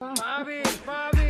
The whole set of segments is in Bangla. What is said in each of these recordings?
Bobby, Bobby.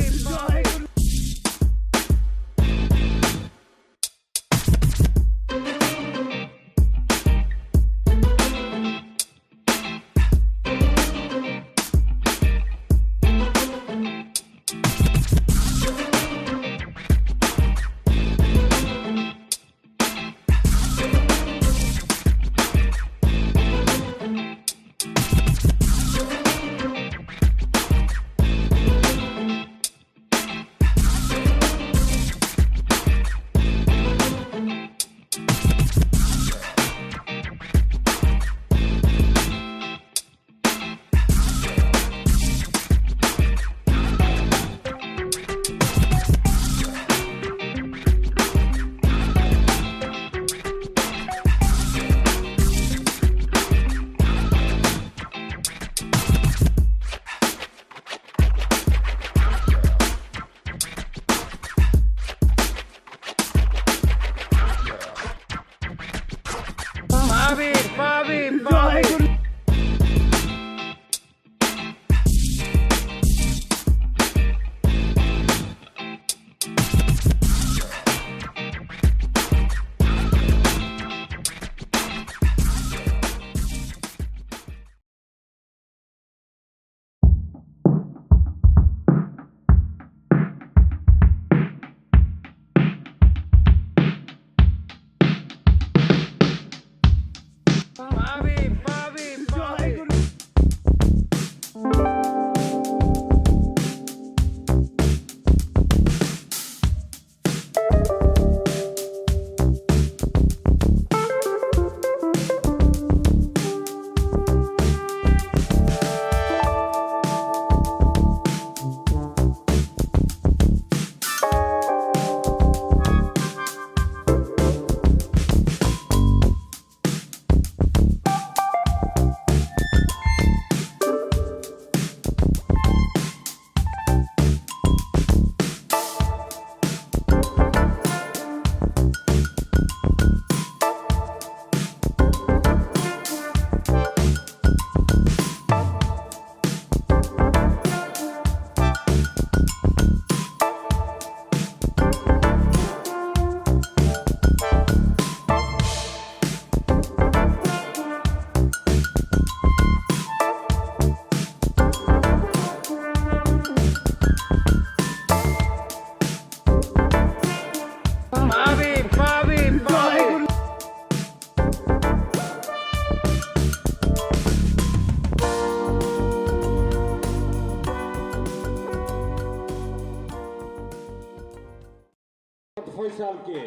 ফয়সালকে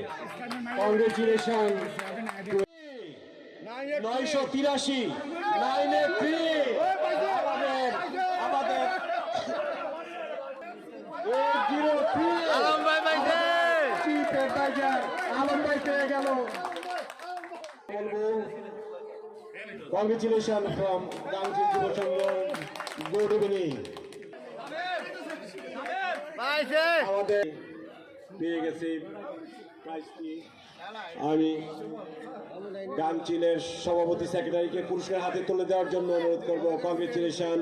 কংগ্রেচুলেশন নয়শো তিরাশি নাইনে থ্রি আমাদের আমাদের জিরো থ্রি আলম ভাই পাইছে ভাই পেয়ে গেল। কংগ্রেচুলেশন ফ্রম গাংচিল যুব সংঘ গুড ইভিনিং আমাদের পেয়ে গেছি প্রাইজটি আমি গাংচিলের সভাপতি সেক্রেটারিকে পুরস্কার হাতে তুলে দেওয়ার জন্য অনুরোধ করব। কংগ্রেচুলেশন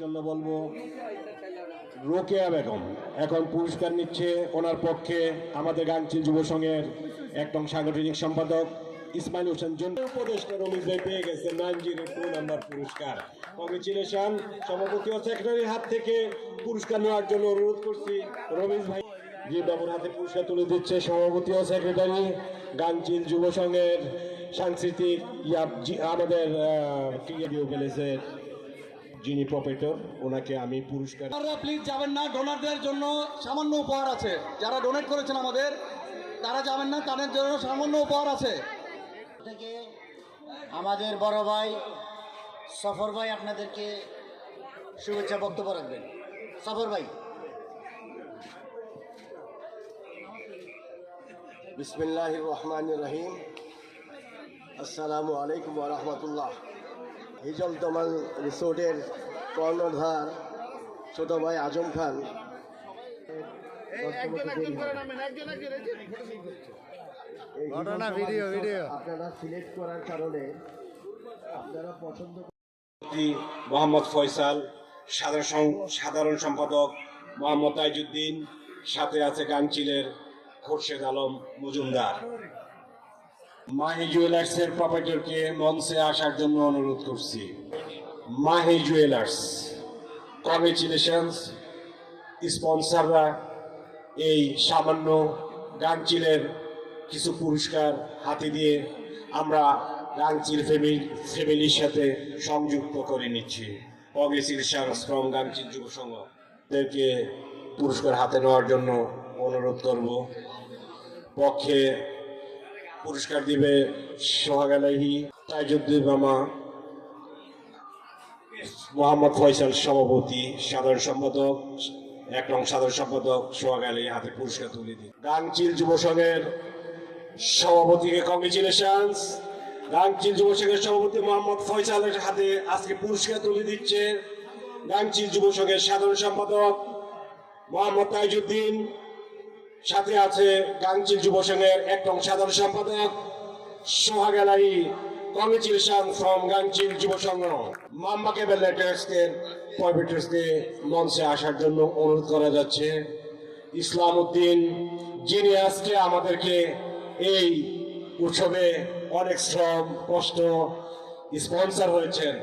জন্য বলব, রোকেয়া বেগম, এখন পুরস্কার নিচ্ছে ওনার পক্ষে আমাদের যুব সংঘের একদম সাংগঠনিক সম্পাদক ইসমাইল হোসেন জন। উপদেষ্টা রমিজ ভাই পেয়ে গেছে নাম্বার পুরস্কার। কংগ্রেচুলেশন সভাপতি ও সেক্রেটারির হাত থেকে পুরস্কার নেওয়ার জন্য অনুরোধ করছি। রমিজ ভাই, যে বাবুর হাতে পুরস্কার তুলে দিচ্ছে সভাপতি ও সেক্রেটারি গাংচিল যুব সংঘের সাংস্কৃতিক আমাদের ক্রিয়া প্যালেসের যিনি প্রপেটর ওনাকে আমি পুরস্কার আপনারা প্লিজ যাবেন না ডোনারদের জন্য সামান্য উপহার আছে। যারা ডোনেট করেছেন আমাদের তারা যাবেন না তাদের জন্য সামান্য উপহার আছে। থেকে আমাদের বড় ভাই সফর ভাই আপনাদেরকে শুভেচ্ছা বক্তব্য রাখবেন। সফর ভাই। বিসমিল্লাহ রহমান রহিম। আসসালামু আলাইকুম রহমতুল্লাহ। হিজল তমাল রিসোর্টের কর্ণধার ছোট ভাই আজম খান। ঘটনা ভিডিও ভিডিও আপনারা সিলেক্ট করার কারণে আপনারা পছন্দ মোহাম্মদ ফয়সাল সাধারণ সাধারণ সম্পাদক মোহাম্মদ তাইজুদ্দিন সাথে আছে গাংচিলের খোরশেদ আলম মজুমদার। মাহি জুয়েলার্স এর প্রপাইটরকে মঞ্চে আসার জন্য অনুরোধ করছি। মাহি জুয়েলার্স কংগ্রেচুলেশনস স্পন্সররা এই সামান্য গাংচিলের কিছু পুরস্কার হাতে দিয়ে আমরা গাংচিল ফ্যামিলি ফ্যামিলির সাথে সংযুক্ত করে নিচ্ছি। অগ্রেসিলেশন ফ্রম গাংচিল যুব সংঘ এদেরকে পুরস্কার হাতে নেওয়ার জন্য অনুরোধ করব। পক্ষে পুরস্কার দিবে সোহাগ আলাহি, তাইজুদ্দিন মামা, মোহাম্মদ ফয়সাল সভাপতি, সাধারণ সম্পাদক, এক নং সাধারণ সম্পাদক সোহাগ আলী হাতে পুরস্কার তুলে দিন। গাংচিল যুব সংঘের সভাপতিকে কংগ্রেচুলেশনস গাংচিল যুব সংঘের সভাপতি মোহাম্মদ ফয়সালের হাতে আজকে পুরস্কার তুলে দিচ্ছে গাংচিল যুব সংঘের সাধারণ সম্পাদক মোহাম্মদ তাইজুদ্দিন। সাথে আছে গাংচিল যুব সংঘের এক নং সাধারণ সম্পাদক, সোহাগ আলাই কংগ্রেচুলেশন ফ্রম গাংচিল যুব সংঘ। মাম্বা কেবল লেটার্সকে পয়েন্টার্সকে মঞ্চে আসার জন্য অনুরোধ করা যাচ্ছে। ইসলাম উদ্দিন, যিনি আজকে আমাদেরকে এই উৎসবে অনেক শ্রম, কষ্ট স্পন্সর হয়েছেন।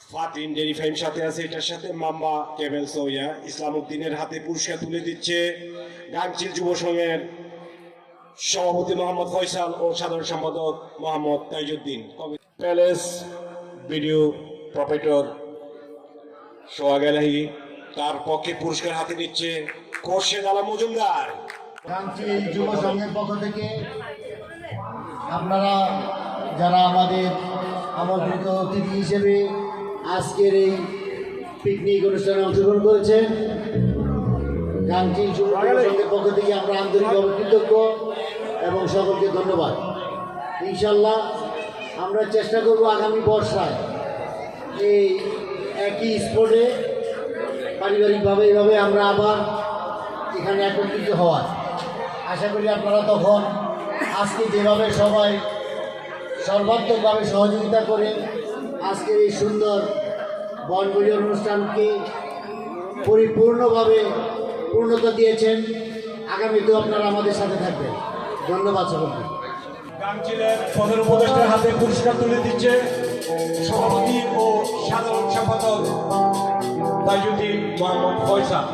ফাতিন ডেরি সাথে আছে, এটার সাথে মাম্বা কেবেল সৌয়া ইসলাম উদ্দিনের হাতে পুরস্কার তুলে দিচ্ছে। গাংচিল যুব সংঘের সভাপতি মোহাম্মদ ফয়সাল ও সাধারণ সম্পাদক Mohammad Taijuddin. Palace video proprietor Sohag Elahi তার পক্ষে পুরস্কার হাতে নিচ্ছে খোরশেদ আলম মজুমদার। গাংচিল যুব সংঘের পক্ষ থেকে আপনারা যারা আমাদের আমন্ত্রিত অতিথি হিসেবে আজকের এই পিকনিক অনুষ্ঠানে অংশগ্রহণ করেছেন যুব সংঘের পক্ষ থেকে আমরা আন্তরিকভাবে কৃতজ্ঞ এবং সকলকে ধন্যবাদ। ইনশাল্লাহ আমরা চেষ্টা করব আগামী বর্ষায় এই একই স্পোর্টে পারিবারিকভাবে এইভাবে আমরা আবার এখানে একত্রিত হওয়ার। আশা করি আপনারা তখন আজকে যেভাবে সবাই সর্বাত্মকভাবে সহযোগিতা করে আজকের এই সুন্দর বনভোজন অনুষ্ঠানকে পরিপূর্ণভাবে পূর্ণতা দিয়েছেন। আগামীতেও আপনারা আমাদের সাথে থাকবেন। ধন্যবাদ সকলকে। গাংচিলের প্রধান হাতে পুরস্কার তুলে দিচ্ছে সভাপতি ও সাধারণ সম্পাদক তাইজুদ্দিন মোহাম্মদ ফয়সাল।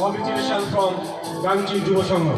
কংগ্রেচুলেশন ফ্রম গাংচিল যুব সংঘ।